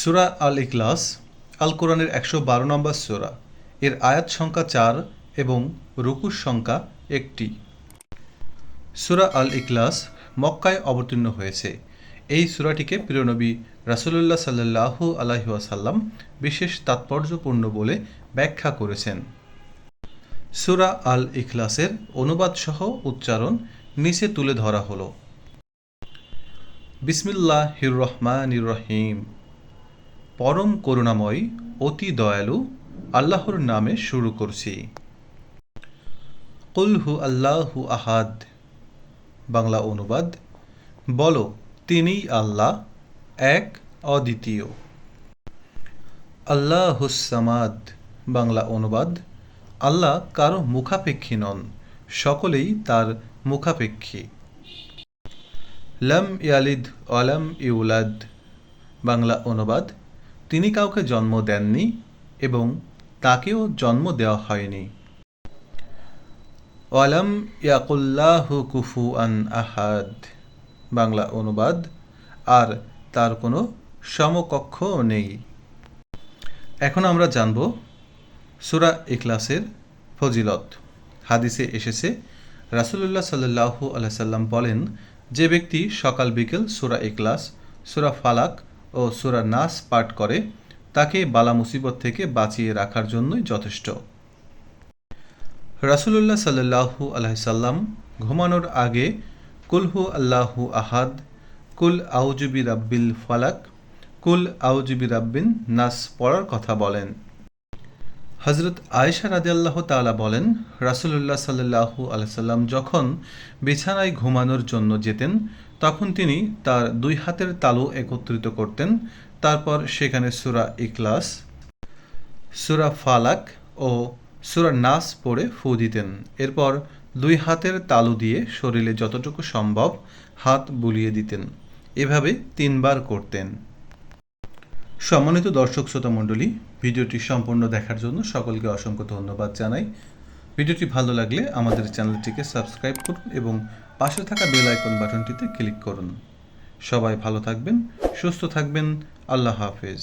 সুরা আল ইকলাস আল কোরআনের একশো বারো নম্বর সুরা। এর আয়াত সংখ্যা চার এবং রুকুর সংখ্যা একটি। সুরা আল ইকলাস মক্কায় অবতীর্ণ হয়েছে। এই সুরাটিকে প্রিয়নবী রাসুলুল্লাহ সাল্লাহু আলহিহাসাল্লাম বিশেষ তাৎপর্যপূর্ণ বলে ব্যাখ্যা করেছেন। সুরা আল ইখলাসের অনুবাদসহ উচ্চারণ নিচে তুলে ধরা হলো। বিসমিল্লাহ রহমান রহিম। পরম করুণাময়, অতি দয়ালু আল্লাহর নামে শুরু করছি। কুলহু আল্লাহু আহাদ। বাংলা অনুবাদ, বলো তিনিই আল্লাহ, এক অদ্বিতীয়। আল্লাহুসামাদ বাংলা অনুবাদ, আল্লাহ কারও মুখাপেক্ষী নন, সকলেই তার মুখাপেক্ষী। লম ইয়ালিদ অলাম ইউলাদ। বাংলা অনুবাদ তিনি কাউকে জন্ম দেননি এবং তাকেও জন্ম দেওয়া হয়নি। ওয়ালাম ইয়াকুল্লাহু কুফু আন আহাদ। বাংলা অনুবাদ, আর তার কোনো সমকক্ষ নেই। এখন আমরা জানব সুরা ইখলাসের ফজিলত। হাদিসে এসেছে, রাসুলুল্লাহ সাল্লাহু আল্লাহ সাল্লাম বলেন, যে ব্যক্তি সকাল বিকেল সুরা ইখলাস, সুরা ফালাক ও সুরা নাস পাঠ করে, তাকে বালা মুসিবত থেকে বাঁচিয়ে রাখার জন্যই যথেষ্ট। রাসুলুল্লাহ সাল্লু আলাইসাল্লাম ঘুমানোর আগে কুলহু আল্লাহু আহাদ, কুল আউজুবি রাব্বিল ফালাক, কুল আউজুবি রাব্বিন নাস পড়ার কথা বলেন। হজরত আয়েশা রাদিয়াল্লাহ তালা বলেন, রাসুলুল্লাহ সাল্লাহু আলসালাম যখন বিছানায় ঘুমানোর জন্য যেতেন, তখন তিনি তার দুই হাতের তালু একত্রিত করতেন। তারপর সেখানে সুরা ইকলাস সুরা ফালাক ও সুরা নাস পড়ে ফু দিতেন। এরপর দুই হাতের তালু দিয়ে শরীরে যতটুকু সম্ভব হাত বুলিয়ে দিতেন। এভাবে তিনবার করতেন। সম্মানিত দর্শক শ্রোতা মণ্ডলী, ভিডিওটি সম্পূর্ণ দেখার জন্য সকলকে অসংখ্য ধন্যবাদ জানাই। ভিডিওটি ভালো লাগলে আমাদের চ্যানেলটিকে সাবস্ক্রাইব করুন এবং পাশে থাকা বেল আইকন বাটনটিতে ক্লিক করুন। সবাই ভালো থাকবেন, সুস্থ থাকবেন। আল্লাহ হাফেজ।